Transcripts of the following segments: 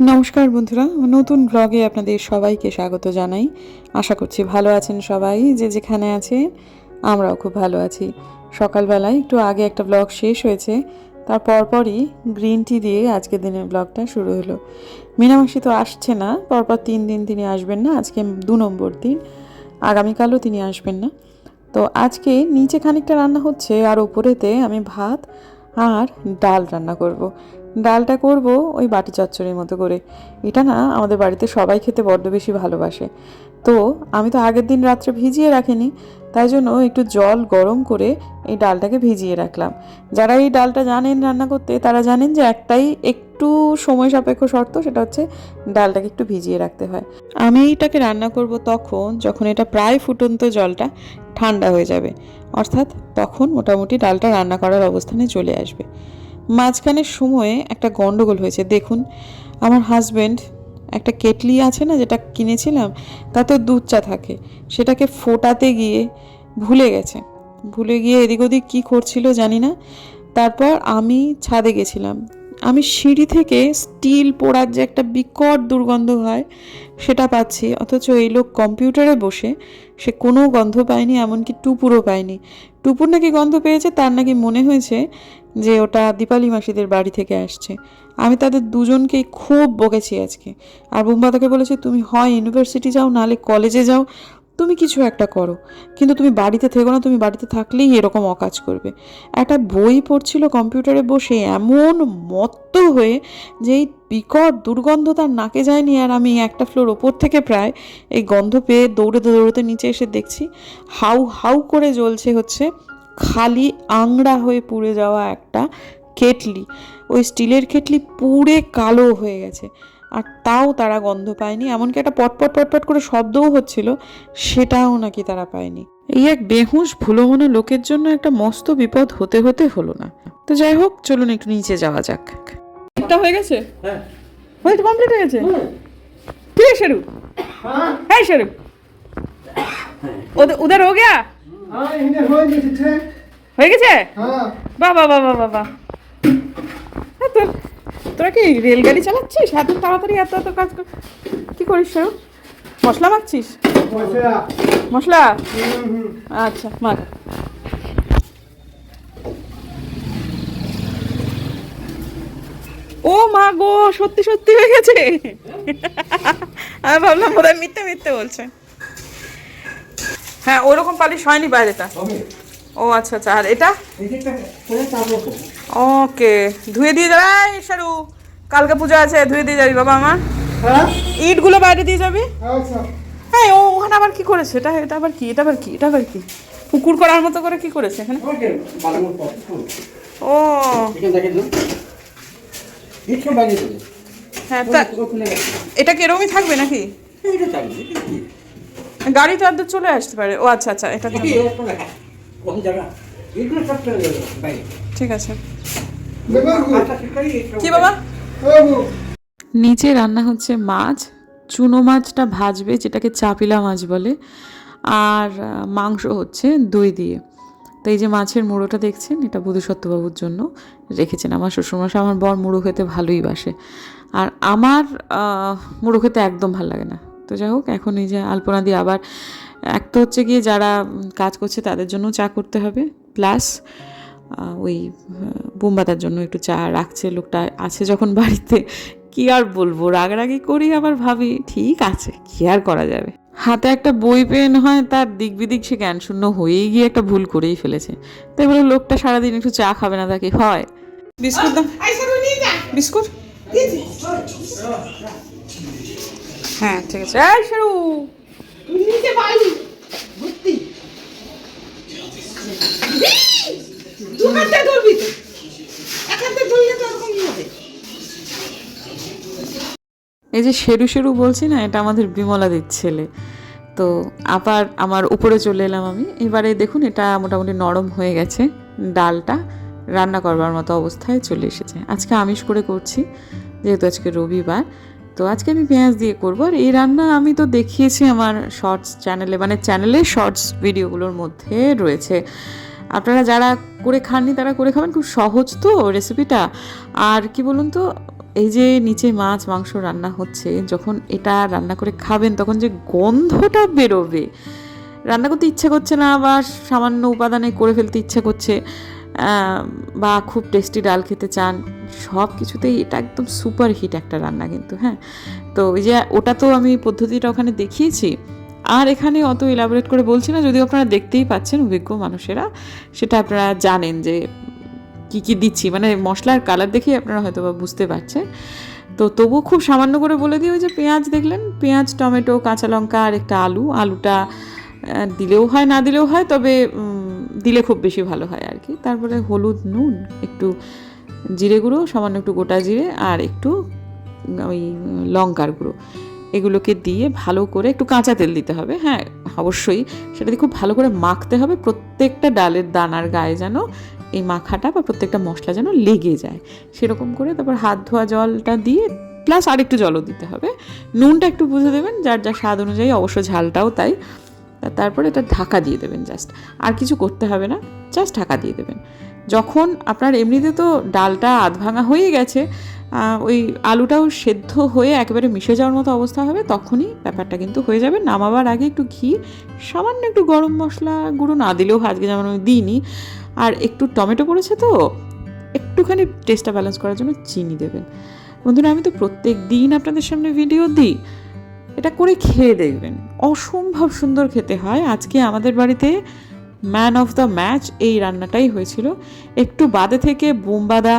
নমস্কার বন্ধুরা, নতুন ব্লগে আপনাদের সবাইকে স্বাগত জানাই। আশা করছি ভালো আছেন সবাই, যে যেখানে আছেন, আমরাও খুব ভালো আছি। সকালবেলায় একটু আগে একটা ব্লগ শেষ হয়েছে, তার পরপরই গ্রিন টি দিয়ে আজকের দিনের ব্লগটা শুরু হলো। মিনামাসি তো আসছে না, পরপর তিন দিন তিনি আসবেন না, আজকে দু নম্বর দিন, আগামীকালও তিনি আসবেন না। তো আজকে নিচে খানিকটা রান্না হচ্ছে, আর ওপরেতে আমি ভাত আর ডাল রান্না করব। ডালটা করব ওই বাটি চচ্চড়ির মতো করে। এটা না আমাদের বাড়িতে সবাই খেতে বড্ড বেশি ভালোবাসে। তো আমি তো আগের দিন রাত্রে ভিজিয়ে রাখিনি, তাই জন্য একটু জল গরম করে এই ডালটাকে ভিজিয়ে রাখলাম। যারা এই ডালটা জানেন রান্না করতে, তারা জানেন যে একটাই একটু সময় সাপেক্ষ শর্ত, সেটা হচ্ছে ডালটাকে একটু ভিজিয়ে রাখতে হয়। আমি এইটাকে রান্না করব তখন, যখন এটা প্রায় ফুটন্ত জলটা ঠান্ডা হয়ে যাবে। অর্থাৎ তখন মোটামুটি ডালটা রান্না করার অবস্থানে চলে আসবে। মাঝখানের সময়ে একটা গন্ডগোল হয়েছে। দেখুন, আমার হাজব্যান্ড একটা কেটলি আছে না যেটা কিনেছিলাম তাতে দুধ চা থাকে। সেটাকে ফোটাতে গিয়ে ভুলে গেছে। ভুলে গিয়ে এদিক ওদিক কী করছিল জানি না। তারপর আমি ছাদে গেছিলাম। আমি সিঁড়ি থেকে স্টিল পোড়ার যে একটা বিকট দুর্গন্ধ হয়, সেটা পাচ্ছি। অথচ এই লোক কম্পিউটারে বসে, সে কোনো গন্ধ পায়নি, এমনকি টুপুরও পায়নি। টুপুর নাকি গন্ধ পেয়েছে, তার নাকি মনে হয়েছে যে ওটা দীপালি মাসিদের বাড়ি থেকে আসছে। আমি তাদের দুজনকেই খুব বকেছি আজকে। আর বুম্বা তাকে বলেছে, তুমি হয় ইউনিভার্সিটি যাও, নাহলে কলেজে যাও তুমি কিছু একটা করো। কিন্তু তুমি বাড়িতে থেকো না, তুমি বাড়িতে থাকলেই এরকম অকাজ করবে। একটা বই পড়ছিল কম্পিউটারে বসে এমন মত্ত হয়ে যে এই বিকট দুর্গন্ধ তার নাকে যায়নি আর আমি একটা ফ্লোর ওপর থেকে প্রায় এই গন্ধ পেয়ে দৌড়তে দৌড়তে নিচে এসে দেখছি হাউ হাউ করে জ্বলছে হচ্ছে খালি আংড়া হয়ে পুড়ে যাওয়া একটা কেটলি। ওই স্টিলের কেটলি পুরে কালো হয়ে গেছে। আর তাও তারা গন্ধ পায়নি এমনকি একটা পটপট পটপট করে শব্দও হচ্ছিল সেটাও নাকি তারা পায়নি। এই এক বেহুশ ভুলোমনো লোকের জন্য একটা মস্ত বিপদ হতে হতে হলো না। তো যাই হোক চলুন একটু নিচে যাওয়া যাক। হয়ে গেছে? হ্যাঁ। তো কমপ্লিট হয়ে গেছে? ঠিক শাহরুখ হ্যাঁ। ওদের উধার হো গিয়া? হয়ে গেছে বাহ বাহ বাহ বাবা হ্যাঁ, তোরা কি রেলগাড়ি চালাচ্ছিস? এত তাড়াতাড়ি এত এত কাজ কর কি করিস সব মশলা মাখছিস? মশলা। আচ্ছা মাখ। ও মা গো সত্যি সত্যি হয়ে গেছে। আমি ভাবলাম বোধ হয় মিথ্যে মিথ্যে বলছে। হ্যাঁ ওরকম পালিশ হয়নি বাইরেটা। ও আচ্ছা আচ্ছা। আর এটা? ওকে ধুয়ে দিয়ে যাবে। এই সারু কালকে পূজা আছে ধুয়ে দিয়ে যাবি বাবা আমার ইটগুলো বাইরে দিয়ে যাবি? হ্যাঁ ও ওখানে আবার কি করেছে? এটা এটা আবার কি? এটা আবার কি? এটা আবার কি? পুকুর করার মতো করে কি করেছে এখানে? ও। হ্যাঁ তা এটা কেরমই থাকবে নাকি? গাড়ি তো আদৌ চলে আসতে পারে। ও আচ্ছা আচ্ছা এটা কোন জায়গা? ঠিক আছে। কি বাবা? নিচে রান্না হচ্ছে মাছ চুনো মাছটা ভাজবে যেটাকে চাপিলা মাছ বলে আর মাংস হচ্ছে দই দিয়ে। তো এই যে মাছের মুড়োটা দেখছেন এটা বুধুসত্যবাবুর জন্য রেখেছেন। আমার শ্বশুরমশাই আমার বর মুড়ো খেতে ভালোই বাসে। আর আমার মুড়ো খেতে একদম ভালো লাগে না। তো যাই হোক এখন এই যে আলপনা দিয়ে আবার এক তো হচ্ছে গিয়ে যারা কাজ করছে তাদের জন্য চা করতে হবে প্লাস ওই বোমবাতার জন্য একটু চা রাখছে লোকটা আছে যখন বাড়িতে কি আর বলব রাগারাগি করি আবার ভাবি ঠিক আছে কি আর করা যাবে? হাতে একটা বই পেন হয় তার দিক বিদিক সে জ্ঞান শূন্য হয়েই গিয়ে একটা ভুল করেই ফেলেছে। তাই বলে লোকটা সারাদিন একটু চা খাবে না তাকে হয়। বিস্কুট দাও। বিস্কুট? হ্যাঁ ঠিক আছে। এই ভর্তি। তো? তো ওরকমই হবে? এই যে শেরু শেরু বলছি না, এটা আমাদের বিমলাদির ছেলে। তো আবার আমার উপরে চলে এলাম আমি। এবারে দেখুন, এটা মোটামুটি নরম হয়ে গেছে। ডালটা রান্না করবার মতো অবস্থায় চলে এসেছে। আজকে আমিষ করে করছি, যেহেতু আজকে রবিবার। তো আজকে আমি পেঁয়াজ দিয়ে করব। আর এই রান্না আমি তো দেখিয়েছি আমার শর্টস চ্যানেলে মানে চ্যানেলে শর্টস ভিডিওগুলোর মধ্যে রয়েছে। আপনারা যারা করে খাননি, তারা করে খাবেন। খুব সহজ তো রেসিপিটা আর কি বলুন তো, এই যে নিচে মাছ, মাংস রান্না হচ্ছে, যখন এটা রান্না করে খাবেন, তখন যে গন্ধটা বেরোবে। রান্না করতে ইচ্ছা করছে না, বা সামান্য উপাদানে করে ফেলতে ইচ্ছা করছে বা খুব টেস্টি ডাল খেতে চান, সব কিছুতেই এটা একদম সুপার হিট একটা রান্না কিন্তু হ্যাঁ? তো ওই যে ওটা তো আমি পদ্ধতিটা ওখানে দেখিয়েছি। আর এখানে অত ইলাবোরেট করে বলছি না, যদিও আপনারা দেখতেই পাচ্ছেন অভিজ্ঞ মানুষেরা, সেটা আপনারা জানেন যে কি কি দিচ্ছি। মানে মশলার কালার দেখেই আপনারা হয়তো বা বুঝতে পারছেন। তো তবুও খুব সামান্য করে বলে দিই, ওই যে পেঁয়াজ দেখলেন, পেঁয়াজ, টমেটো, কাঁচা লঙ্কা আর একটা আলু। আলুটা দিলেও হয়, না দিলেও হয়, তবে দিলে খুব বেশি ভালো হয় আর কি। তারপরে হলুদ, নুন, একটু জিরে গুঁড়ো, সামান্য একটু গোটা জিরে আর একটু ওই লঙ্কার গুঁড়ো। এগুলোকে দিয়ে ভালো করে একটু কাঁচা তেল দিতে হবে হ্যাঁ অবশ্যই সেটা দিয়ে খুব ভালো করে মাখতে হবে, প্রত্যেকটা ডালের দানার গায়ে যেন এই মাখাটা বা প্রত্যেকটা মশলা যেন লেগে যায়। সেরকম করে তারপর হাত ধোয়া জলটা দিয়ে প্লাস আরেকটু জলও দিতে হবে। নুনটা একটু বুঝে দেবেন, যার যা স্বাদ অনুযায়ী, অবশ্য ঝালটাও তাই। তারপরে এটা ঢাকা দিয়ে দেবেন জাস্ট আর কিছু করতে হবে না জাস্ট ঢাকা দিয়ে দেবেন। যখন আপনার এমনিতে তো ডালটা আধ ভাঙা হয়ে গেছে ওই আলুটাও সেদ্ধ হয়ে একেবারে মিশে যাওয়ার মতো অবস্থা হবে, তখনই ব্যাপারটা কিন্তু হয়ে যাবে। নামাবার আগে একটু ঘি, সামান্য একটু গরম মশলা গুঁড়ো না দিলেও আজকে যেমন আমি দিইনি। আর একটু টমেটো পড়েছে তো, একটুখানি টেস্টটা ব্যালেন্স করার জন্য চিনি দেবেন। বন্ধুরা, আমি তো প্রত্যেক দিন আপনাদের সামনে ভিডিও দিই, এটা করে খেয়ে দেখবেন। অসম্ভব সুন্দর খেতে হয়। আজকে আমাদের বাড়িতে ম্যান অফ দ্য ম্যাচ এই রান্নাটাই হয়েছিল। একটু বাদে থেকে বোমবাদা,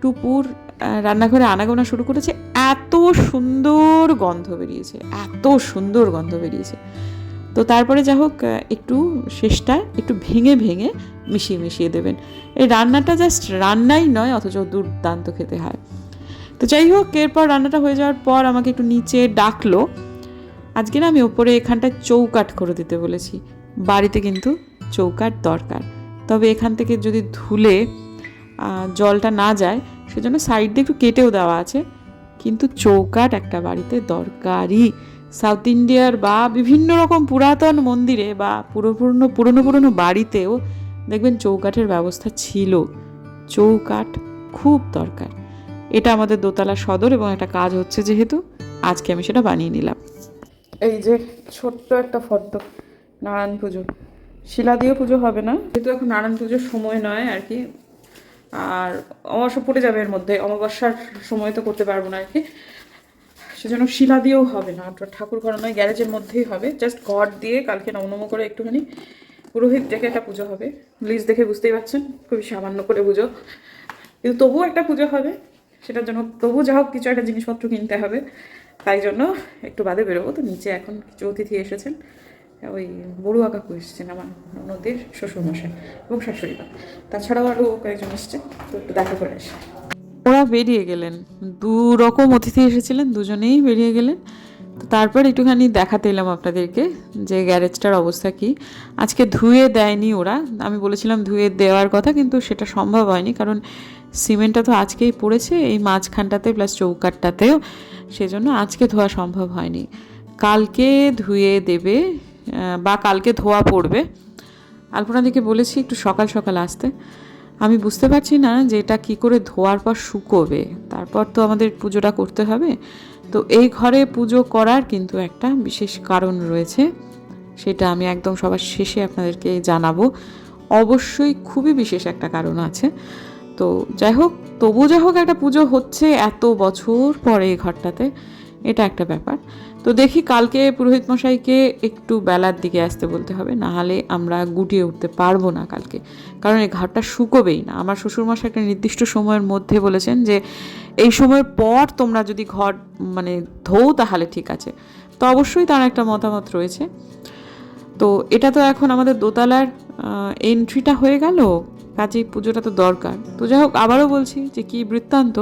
টুপুর রান্নাঘরে আনাগোনা শুরু করেছে, এত সুন্দর গন্ধ বেরিয়েছে, এত সুন্দর গন্ধ বেরিয়েছে। তো তারপরে যা হোক একটু শেষটা একটু ভেঙে ভেঙে মিশিয়ে মিশিয়ে দেবেন। এই রান্নাটা জাস্ট রান্নাই নয়, অথচ দুর্দান্ত খেতে হয়। তো যাই হোক, এরপর রান্নাটা হয়ে যাওয়ার পর আমাকে একটু নিচে ডাকলো। আজকে না আমি ওপরে এখানটা চৌকাট করে দিতে বলেছি। বাড়িতে কিন্তু চৌকাট দরকার। তবে এখান থেকে যদি ধুলে জলটা না যায় সেজন্য সাইড দিয়ে একটু কেটেও দেওয়া আছে। কিন্তু চৌকাট একটা বাড়িতে দরকারই। সাউথ ইন্ডিয়ার বা বিভিন্ন রকম পুরাতন মন্দিরে বা পুরোপুরনো পুরনো পুরনো বাড়িতেও দেখবেন চৌকাঠের ব্যবস্থা ছিল। চৌকাঠ খুব দরকার। এটা আমাদের দোতলা সদর এবং একটা কাজ হচ্ছে যেহেতু আজকে আমি সেটা বানিয়ে নিলাম। এই যে ছোট্ট একটা ফর্দ নারায়ণ পুজো। শিলা দিয়ে পুজো হবে না? যেহেতু এখন নারায়ণ পুজোর সময় নয় আর কি আর অমাবস্যা পড়ে যাবে এর মধ্যে। অমাবস্যার সময় তো করতে পারব না আর কি। সেজন্য শিলা দিয়েও হবে না ঠাকুর ঘর নয়, গ্যারেজের মধ্যেই হবে। জাস্ট ঘর দিয়ে কালকে নমনম করে একটুখানি পুরোহিত দেখে একটা পুজো হবে। প্লিজ দেখে বুঝতেই পারছেন, খুবই সামান্য করে পুজো। কিন্তু তবুও একটা পুজো হবে, সেটার জন্য তবু যা হোক কিছু একটা জিনিসপত্র কিনতে হবে। তাই জন্য একটু বাদে বেরোবো। তো নিচে এখন কিছু অতিথি এসেছেন। ওই বড়ুয়া কাকু এসেছেন আমার ননদের শ্বশুরমশাই এবং শাশুড়ি তাছাড়াও আরও কয়েকজন এসছে, তো একটু দেখা করে আসি। ওরা বেরিয়ে গেলেন। দু রকম অতিথি এসেছিলেন, দুজনেই বেরিয়ে গেলেন। তো তারপর একটুখানি দেখাতে এলাম আপনাদেরকে যে গ্যারেজটার অবস্থা কি। আজকে ধুয়ে দেয়নি ওরা। আমি বলেছিলাম ধুয়ে দেওয়ার কথা, কিন্তু সেটা সম্ভব হয়নি, কারণ সিমেন্টটা তো আজকেই পড়েছে, এই মাঝখানটাতে প্লাস চৌকাটটাতেও। সেজন্য আজকে ধোয়া সম্ভব হয়নি। কালকে ধুয়ে দেবে বা কালকে ধোয়া পড়বে। আলপনাদিকে বলেছি, একটু সকাল সকাল আসতে। আমি বুঝতে পারছি না যে এটা কী করে ধোয়ার পর শুকোবে। তারপর তো আমাদের পুজোটা করতে হবে। তো এই ঘরে পুজো করার কিন্তু একটা বিশেষ কারণ রয়েছে। সেটা আমি একদম সবার শেষে আপনাদেরকে জানাব। অবশ্যই খুবই বিশেষ একটা কারণ আছে। তো যাই হোক তবু যাই হোক একটা পুজো হচ্ছে এত বছর পরে এই ঘরটাতে। এটা একটা ব্যাপার। তো দেখি কালকে পুরোহিত মশাইকে একটু বেলার দিকে আসতে বলতে হবে, না হলে আমরা গুটিয়ে উঠতে পারব না কালকে। কারণ এই ঘাটটা শুকোবেই না। আমার শ্বশুরমশাই একটা নির্দিষ্ট সময়ের মধ্যে বলেছেন যে, এই সময়ের পর তোমরা যদি ঘর মানে ধোও তাহলে ঠিক আছে। তো অবশ্যই তার একটা মতামত রয়েছে। তো এটা তো এখন আমাদের দোতলার এন্ট্রিটা হয়ে গেল। কাজেই পুজোটা তো দরকার। তো যাই হোক, আবারও বলছি যে কী বৃত্তান্ত,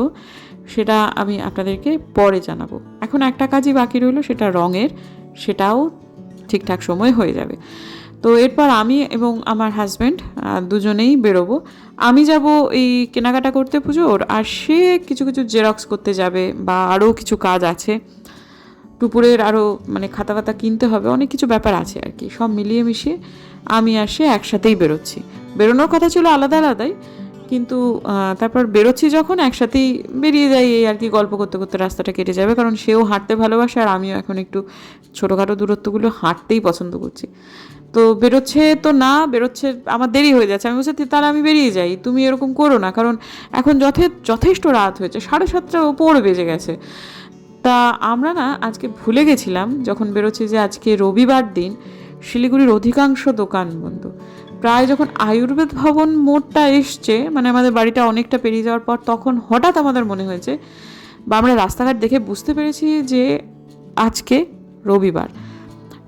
সেটা আমি আপনাদেরকে পরে জানাব। এখন একটা কাজই বাকি রইল, সেটা রঙের, সেটাও ঠিকঠাক সময় হয়ে যাবে। তো এরপর আমি এবং আমার হাজব্যান্ড দুজনেই বেরোবো। আমি যাব এই কেনাকাটা করতে পুজোর, আর সে কিছু কিছু জেরক্স করতে যাবে বা আরও কিছু কাজ আছে। টুপুরের আরও মানে খাতা খাতা কিনতে হবে, অনেক কিছু ব্যাপার আছে আর কি, সব মিলিয়ে মিশিয়ে আমি আর সে একসাথেই বেরোচ্ছি। বেরোনোর কথা ছিল আলাদা আলাদাই কিন্তু তারপর বেরোচ্ছি যখন একসাথেই বেরিয়ে যাই এই আর কি গল্প করতে করতে রাস্তাটা কেটে যাবে। কারণ সেও হাঁটতে ভালোবাসে আর আমিও এখন একটু ছোটোখাটো দূরত্বগুলো হাঁটতেই পছন্দ করছি। তো বেরোচ্ছে তো না, বেরোচ্ছে আমার দেরি হয়ে যাচ্ছে। আমি বলছি তাহলে আমি বেরিয়ে যাই। তুমি এরকম করো না। কারণ এখন যথে, যথেষ্ট রাত হয়েছে। সাড়ে সাতটার ওপর বেজে গেছে। তা আমরা না আজকে ভুলে গেছিলাম যখন বেরোচ্ছি যে আজকে রবিবার দিন শিলিগুড়ির অধিকাংশ দোকান বন্ধ। প্রায় যখন আয়ুর্বেদ ভবন মোড়টা এসছে মানে আমাদের বাড়িটা অনেকটা পেরিয়ে যাওয়ার পর, তখন হঠাৎ আমাদের মনে হয়েছে বা আমরা রাস্তাঘাট দেখে বুঝতে পেরেছি যে আজকে রবিবার।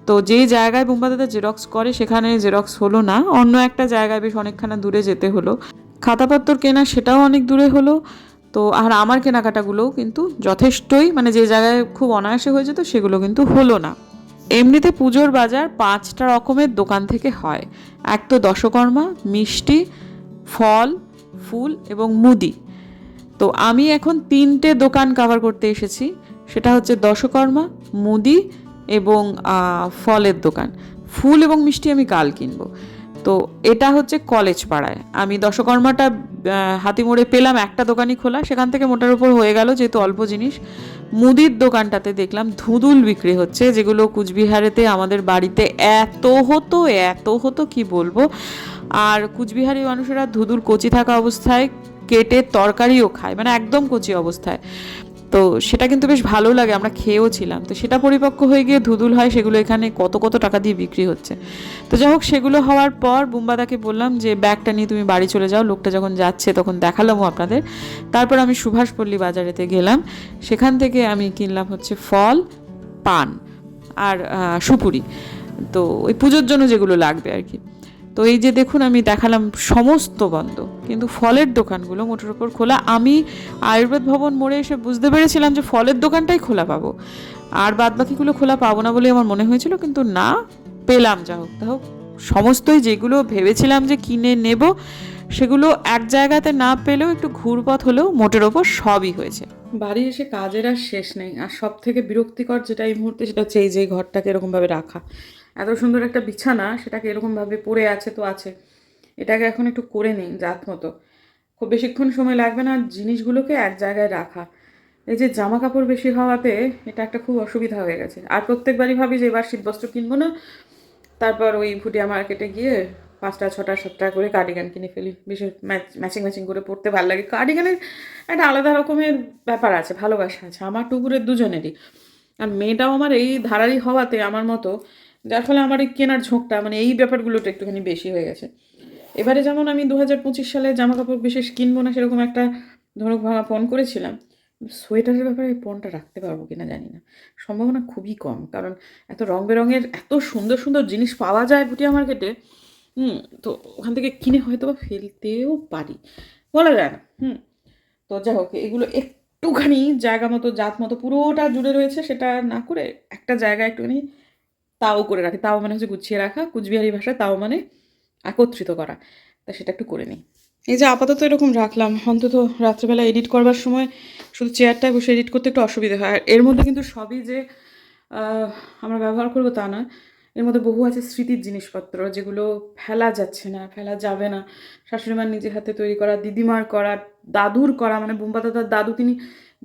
তো যে জায়গায় বোম্বা দাদা জেরক্স করে, সেখানে জেরক্স হলো না। অন্য একটা জায়গায় বেশ অনেকখানা দূরে যেতে হলো। খাতাপত্তর কেনা সেটাও অনেক দূরে হলো। তো আর আমার কেনাকাটাগুলোও কিন্তু যথেষ্টই মানে যে জায়গায় খুব অনায়াসে হয়ে যেত, সেগুলো কিন্তু হলো না। এমনিতে পুজোর বাজার পাঁচটা রকমের দোকান থেকে হয়। এক তো দশকর্মা, মিষ্টি, ফল, ফুল এবং মুদি। তো আমি এখন তিনটে দোকান কভার করতে এসেছি। সেটা হচ্ছে দশকর্মা, মুদি এবং ফলের দোকান। ফুল এবং মিষ্টি আমি কাল কিনবো। তো এটা হচ্ছে কলেজ পাড়ায়। আমি দশকর্মাটা হাতিমোড়ে পেলাম একটা দোকানই খোলা, সেখান থেকে মোটার উপর হয়ে গেল যেহেতু অল্প জিনিস। মুদির দোকানটাতে দেখলাম ধুদুল বিক্রি হচ্ছে, যেগুলো কুচবিহারেতে আমাদের বাড়িতে এত হতো এত হতো, কি বলব? আর কুচবিহারি মানুষেরা ধুদুল কচি থাকা অবস্থায় কেটে তরকারিও খায় মানে একদম কচি অবস্থায়। তো সেটা কিন্তু বেশ ভালো লাগে, আমরা খেয়েও ছিলাম। তো সেটা পরিপক্ক হয়ে গিয়ে ধুদুল হয় সেগুলো এখানে কত কত টাকা দিয়ে বিক্রি হচ্ছে। তো যাই হোক, সেগুলো হওয়ার পর বুম্বাদাকে বললাম যে, ব্যাগটা নিয়ে তুমি বাড়ি চলে যাও, লোকটা যখন যাচ্ছে তখন দেখালামও আপনাদের। তারপর আমি সুভাষপল্লী বাজারেতে গেলাম। সেখান থেকে আমি কিনলাম হচ্ছে ফল, পান আর সুপুরি। তো ওই পুজোর জন্য যেগুলো লাগবে আর কি। তো এই যে দেখুন, আমি দেখালাম সমস্ত বন্ধ, কিন্তু ফলের দোকানগুলো মোটের ওপর খোলা। আমি আয়ুর্বেদ ভবন মোড়ে এসে বুঝতে পেরেছিলাম যে ফলের দোকানটাই খোলা পাবো। আর বাদ বাকিগুলো খোলা পাবো না বলে আমার মনে হয়েছিল, কিন্তু না, পেলাম যা হোক তা হোক। সমস্তই যেগুলো ভেবেছিলাম যে কিনে নেব, সেগুলো এক জায়গাতে না পেলেও একটু ঘুরপথ হলেও মোটের ওপর সবই হয়েছে। বাড়ি এসে কাজের আর শেষ নেই, আর সব থেকে বিরক্তিকর যেটা এই মুহূর্তে সেটা হচ্ছে এই যে ঘরটাকে এরকমভাবে রাখা। এত সুন্দর একটা বিছানা, সেটাকে এরকমভাবে পড়ে আছে তো আছে। এটাকে এখন একটু করে নিই জাত মতো। খুব বেশিক্ষণ সময় লাগবে না জিনিসগুলোকে এক জায়গায় রাখা। এই যে জামা কাপড় বেশি হওয়াতে এটা একটা খুব অসুবিধা হয়ে গেছে। আর প্রত্যেকবারই ভাবি যে এবার শীতবস্ত্র কিনবো না। তারপর ওই ভুটিয়া মার্কেটে গিয়ে পাঁচটা, ছটা, সাতটা করে কার্ডিগান কিনে ফেলি। বিশেষ ম্যাচিং ম্যাচিং করে পড়তে ভালো লাগে। কার্ডিগানের একটা আলাদা রকমের ব্যাপার আছে, ভালোবাসা আছে। আমার টুকুরের দুজনেরই। আর মেয়েটাও আমার এই ধারারই হওয়াতে আমার মতো যার ফলে আমার এই কেনার ঝোঁকটা মানে এই ব্যাপারগুলোটা একটুখানি বেশি হয়ে গেছে। এবারে যেমন আমি দু হাজার পঁচিশ সালে জামা কাপড় বিশেষ কিনবো না সেরকম একটা ধনুক ভাঙা পণ করেছিলাম, সোয়েটারের ব্যাপারে এই পণটা রাখতে পারব কিনা জানি না। সম্ভাবনা খুবই কম, কারণ এত রং বেরঙের এত সুন্দর সুন্দর জিনিস পাওয়া যায় ভুটিয়া মার্কেটে হুম, তো ওখান থেকে কিনে হয়তো বা ফেলতেও পারি। বলা যায় না, হুম। তো যাই হোক, এগুলো একটুখানি জায়গা মতো, জাত মতো পুরোটা জুড়ে রয়েছে, সেটা না করে একটা জায়গায় একটুখানি তাও করে রাখি। তাও মানে হচ্ছে গুছিয়ে রাখা, কুচবিহারি ভাষায় তাও মানে একত্রিত করা। তা সেটা একটু করে নিই। এই যে আপাতত এরকম রাখলাম। অন্তত রাত্রেবেলা এডিট করবার সময় শুধু চেয়ারটায় বসে এডিট করতে একটু অসুবিধা হয়। আর এর মধ্যে কিন্তু সবই যে আমরা ব্যবহার করব তা না এর মধ্যে বহু আছে স্মৃতির জিনিসপত্র যেগুলো ফেলা যাচ্ছে না, ফেলা যাবে না। শাশুড়িমার নিজের হাতে তৈরি করা, দিদিমার করা, দাদুর করা মানে বুম্বা দাদার দাদু তিনি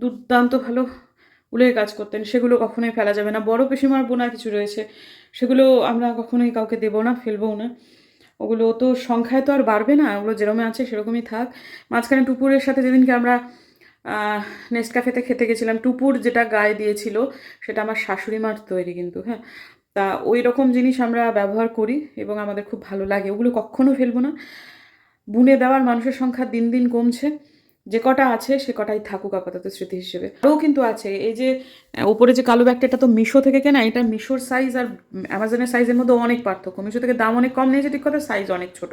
দুর্দান্ত ভালো উলের কাজ করতেন, সেগুলো কখনোই ফেলা যাবে না। বড় পেশিমার বোনা কিছু রয়েছে, সেগুলো আমরা কখনোই কাউকে দেবো না, ফেলবও না। ওগুলো তো সংখ্যায় তো আর বাড়বে না, ওগুলো যেরকমই আছে সেরকমই থাক। মাঝখানে টুপুরের সাথে যেদিনকে আমরা নেক্সট ক্যাফেতে খেতে গেছিলাম, টুপুর যেটা গায়ে দিয়েছিল, সেটা আমার শাশুড়ি মার তৈরি কিন্তু হ্যাঁ। তা ওই রকম জিনিস আমরা ব্যবহার করি এবং আমাদের খুব ভালো লাগে। ওগুলো কখনো ফেলব না। বুনে দেওয়ার মানুষের সংখ্যা দিন দিন কমছে। যে কটা আছে সে কটাই থাকুক আপাতত স্মৃতি হিসেবে। আরও কিন্তু আছে, এই যে ওপরে যে কালো ব্যাগটা, এটা তো মিশো থেকে কেনা, এটা মিশোর সাইজ আর অ্যামাজনের সাইজের মধ্যে অনেক পার্থক্য। মিশো থেকে দাম অনেক কম নিয়েছে, ঠিক কথা সাইজ অনেক ছোট।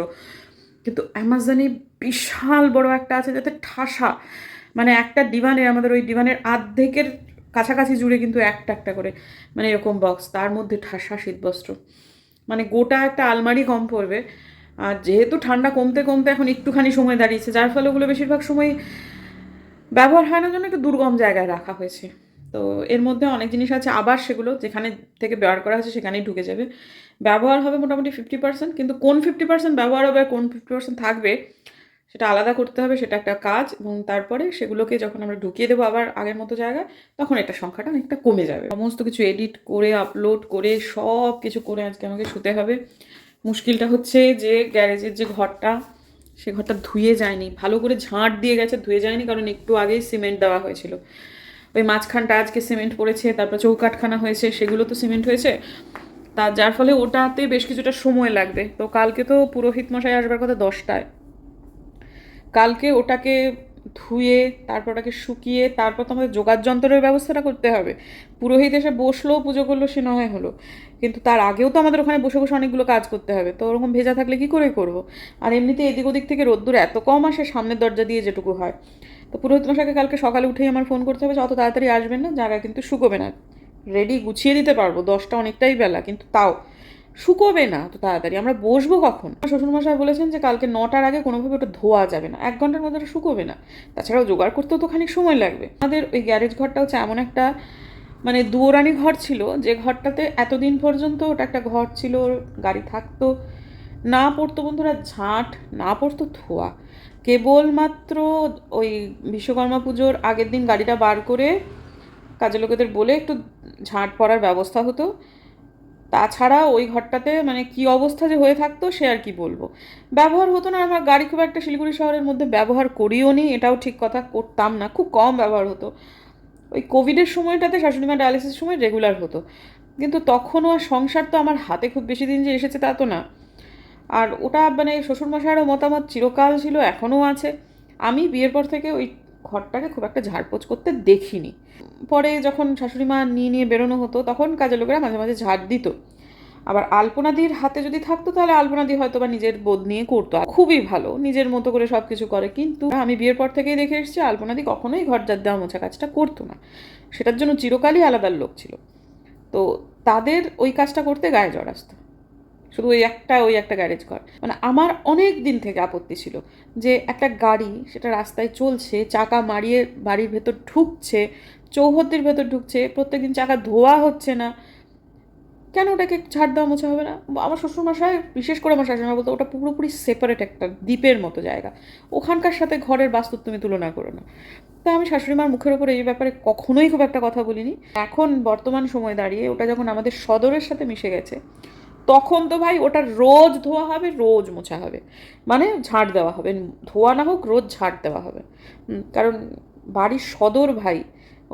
কিন্তু অ্যামাজনে বিশাল বড় একটা আছে যাতে ঠাসা। মানে একটা ডিভানের, আমাদের ওই ডিভানের আর্ধেকের কাছাকাছি জুড়ে কিন্তু একটা একটা করে মানে এরকম বক্স তার মধ্যে ঠাসা শীতবস্ত্র। মানে গোটা একটা আলমারি কম পড়বে। আর যেহেতু ঠান্ডা কমতে কমতে এখন একটুখানি সময় দাঁড়িয়েছে, যার ফলে ওগুলো বেশিরভাগ সময় ব্যবহার হয় না জন্য একটু দুর্গম জায়গায় রাখা হয়েছে। তো এর মধ্যে অনেক জিনিস আছে, আবার সেগুলো যেখানে থেকে ব্যবহার করা হয়েছে সেখানেই ঢুকে যাবে। ব্যবহার হবে মোটামুটি ফিফটি পার্সেন্ট কিন্তু কোন ফিফটি পার্সেন্ট ব্যবহার হবে কোন ফিফটি পার্সেন্ট থাকবে, সেটা আলাদা করতে হবে, সেটা একটা কাজ, এবং তারপরে সেগুলোকে যখন আমরা ঢুকিয়ে দেবো আবার আগের মতো জায়গায়, তখন এটা সংখ্যাটা অনেকটা কমে যাবে। সমস্ত কিছু এডিট করে আপলোড করে সব কিছু করে আজকে আমাকে শুতে হবে। মুশকিলটা হচ্ছে যে গ্যারেজের যে ঘরটা, সে ঘরটা ধুয়ে যায়নি। ভালো করে ঝাঁট দিয়ে গেছে, ধুয়ে যায়নি কারণ একটু আগেই সিমেন্ট দেওয়া হয়েছিল। ওই মাঝখানটা আজকে সিমেন্ট পড়েছে, তারপর চৌকাটখানা হয়েছে, সেগুলো তো সিমেন্ট হয়েছে। তা যার ফলে ওটাতে বেশ কিছুটা সময় লাগবে। তো কালকে তো পুরোহিত মশাই আসবার কথা দশটায়। কালকে ওটাকে ধুয়ে, তারপর ওটাকে শুকিয়ে, তারপর তো আমাদের যোগার যন্ত্রের ব্যবস্থাটা করতে হবে। পুরোহিত এসে বসল, পুজো করল, সে নয় হলো। কিন্তু তার আগেও তো আমাদের ওখানে বসে বসে অনেকগুলো কাজ করতে হবে। তো ওরকম ভেজা থাকলে কি করে করব? আর এমনিতে এদিক ওদিক থেকে রোদ্দুর এত কম আসে, সামনের দরজা দিয়ে যেটুকু হয়। তো পুরোহিত মশাইকে কালকে সকালে উঠেই আমার ফোন করতে হবে অত তাড়াতাড়ি আসবেন না, জায়গা কিন্তু শুকোবে না। রেডি গুছিয়ে দিতে পারব, দশটা অনেকটাই বেলা, কিন্তু তাও শুকোবে না তো তাড়াতাড়ি। আমরা বসবো কখন? শ্বশুরমশাই বলেছেন যে কালকে নটার আগে কোনোভাবে ওটা ধোয়া যাবে না। এক ঘণ্টার মধ্যে ওটা শুকোবে না। তাছাড়াও জোগাড় করতেও তো খানিক সময় লাগবে। আমাদের ওই গ্যারেজ ঘরটা হচ্ছে এমন একটা মানে দুয়োরানি ঘর ছিল, যে ঘরটাতে এতদিন পর্যন্ত ওটা একটা ঘর ছিল, গাড়ি থাকতো। না পড়তো বন্ধুরা ঝাঁট, না পড়তো ধোয়া। কেবলমাত্র ওই বিশ্বকর্মা পুজোর আগের দিন গাড়িটা বার করে কাজের লোকেদের বলে একটু ঝাঁট পড়ার ব্যবস্থা হতো। তাছাড়া ওই ঘরটাতে মানে কি অবস্থা যে হয়ে থাকতো সে আর কি বলব। ব্যবহার হতো না, আমার গাড়ি খুব একটা শিলিগুড়ি শহরের মধ্যে ব্যবহার করিও নি, এটাও ঠিক কথা, করতাম না, খুব কম ব্যবহার হতো। ওই কোভিডের সময়টাতে শাশুড়িমা ডায়ালিসিস সময় রেগুলার হতো। কিন্তু তখনও আর সংসার তো আমার হাতে খুব বেশি দিন যে এসেছে তা তো না। আর ওটা মানে শ্বশুরমশাইয়েরও মতামত চিরকাল ছিল, এখনও আছে। আমি বিয়ের পর থেকে ওই ঘরটাকে খুব একটা ঝাড়পোছ করতে দেখিনি। পরে যখন শাশুড়ি মা নিয়ে নিয়ে বেরোনো হতো, তখন কাজের লোকেরা মাঝে মাঝে ঝাড় দিত। আবার আলপনাদির হাতে যদি থাকতো, তাহলে আলপনাদি হয়তো বা নিজের বোধ নিয়ে করতো। খুবই ভালো, নিজের মতো করে সব কিছু করে। কিন্তু আমি বিয়ের পর থেকেই দেখে এসেছি, আলপনাদি কখনোই ঘর যার দেওয়া, মোছা কাজটা করতো না। সেটার জন্য চিরকালই আলাদার লোক ছিল। তো তাদের ওই কাজটা করতে গায়ে জ্বর আসতো। শুধু ওই একটা ওই একটা গ্যারেজ ঘর। মানে আমার অনেক দিন থেকে আপত্তি ছিল যে একটা গাড়ি, সেটা রাস্তায় চলছে, চাকা মারিয়ে বাড়ির ভেতর ঢুকছে চৌহদ্দির ভেতর ঢুকছে, প্রত্যেকদিন চাকা ধোয়া হচ্ছে না। কেন ওটাকে ছাড় দেওয়া মোছা হবে না? আমার শ্বশুরমশাই, বিশেষ করে আমার শাশুড়ি বলতো ওটা পুরোপুরি সেপারেট একটা দ্বীপের মতো জায়গা। ওখানকার সাথে ঘরের বাস্তু তুমি তুলনা করো না। তা আমি শাশুড়ি মার মুখের ওপরে এই ব্যাপারে কখনোই খুব একটা কথা বলিনি। এখন বর্তমান সময় দাঁড়িয়ে ওটা যখন আমাদের সদরের সাথে মিশে গেছে, তখন তো ভাই ওটা রোজ ধোয়া হবে, রোজ মোছা হবে। মানে ঝাড় দেওয়া হবে। ধোয়া না হোক, রোজ ঝাড় দেওয়া হবে। কারণ বাড়ির সদর ভাই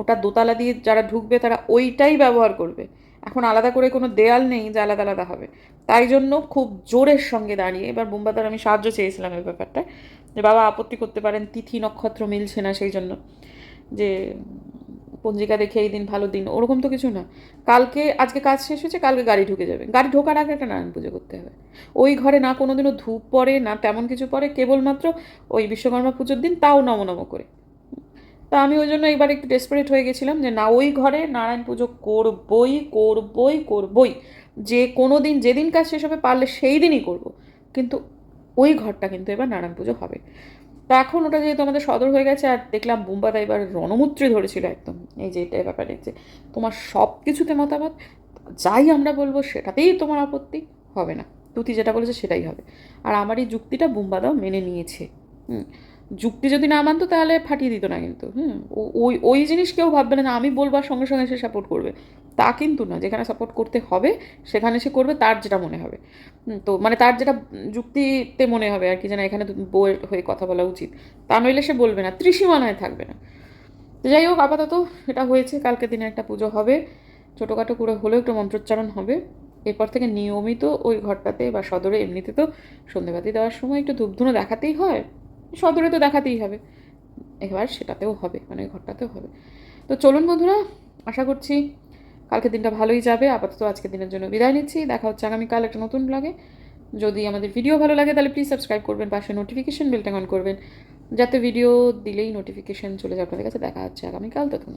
ওটা দোতলা দিয়ে যারা ঢুকবে তারা ওইটাই ব্যবহার করবে। এখন আলাদা করে কোনো দেয়াল নেই যে আলাদা আলাদা হবে। তাই জন্য খুব জোরের সঙ্গে দাঁড়িয়ে, এবার বোম্বাদার আমি সাহায্য চেয়েছিলাম এই ব্যাপারটা যে বাবা আপত্তি করতে পারেন, তিথি নক্ষত্র মিলছে না সেই জন্য। যে পঞ্জিকা দেখে এই দিন ভালো দিন, ওরকম তো কিছু না। কালকে, আজকে কাজ শেষ হয়েছে, কালকে গাড়ি ঢুকে যাবে। গাড়ি ঢোকার আগে একটা নারায়ণ পুজো করতে হবে। ওই ঘরে না কোনোদিনও ধূপ পড়ে, না তেমন কিছু পড়ে, কেবলমাত্র ওই বিশ্বকর্মা পুজোর দিন তাও নম নম করে। তা আমি ওই জন্য এবার একটু ডেসপারেট হয়ে গেছিলাম যে, না, ওই ঘরে নারায়ণ পুজো করবই করবই করবই। যে কোনো দিন যেদিন কাজ শেষ হবে পারলে সেই দিনই করব। কিন্তু ওই ঘরটা কিন্তু এবার নারায়ণ পুজো হবে। তা এখন ওটা যেহেতু আমাদের সদর হয়ে গেছে, আর দেখলাম বুম্বাদা এবার রণমূত্রী ধরেছিল একদম। এই যে এটা ব্যাপারে যে, তোমার সব কিছুতে মতামত, যাই আমরা বলব সেটাতেই তোমার আপত্তি হবে না। তুতি যেটা বলেছে সেটাই হবে। আর আমার এই যুক্তিটা বুম্বাদাও মেনে নিয়েছে। হুম। যুক্তি যদি না মানতো তাহলে ফাটিয়ে দিত না কিন্তু ও- ওই ওই জিনিস কেউ ভাববে না আমি বলবার সঙ্গে সঙ্গে সে সাপোর্ট করবে। তা কিন্তু না যেখানে সাপোর্ট করতে হবে সেখানে সে করবে তার যেটা মনে হবে। তো মানে তার যেটা যুক্তিতে মনে হবে আর কি যেন এখানে বউয়ের হয়ে কথা বলা উচিত। তা নইলে সে বলবে না ত্রিসীমানায় থাকবে না। তো যাই হোক, আপাতত এটা হয়েছে, কালকে দিনে একটা পুজো হবে। ছোটোখাটো করে হলেও একটু মন্ত্রোচ্চারণ হবে। এরপর থেকে নিয়মিত ওই ঘরটাতে বা সদরে এমনিতে তো সন্ধেবাতি দেওয়ার সময় একটু ধূপধুনো দেখাতেই হয়। সদরে তো দেখাতেই হবে। এবার সেটাতেও হবে মানে ঘরটাতেও হবে। তো চলুন বন্ধুরা, আশা করছি কালকের দিনটা ভালোই যাবে। আপাতত আজকের দিনের জন্য বিদায় নিচ্ছি। দেখা হচ্ছে আগামীকাল একটা নতুন ব্লগে যদি আমাদের ভিডিও ভালো লাগে, তাহলে প্লিজ সাবস্ক্রাইব করবেন, পাশে নোটিফিকেশন বেলটা অন করবেন। যাতে ভিডিও দিলেই নোটিফিকেশন চলে যায়। আপনাদের কাছে দেখা হচ্ছে আগামীকাল তখন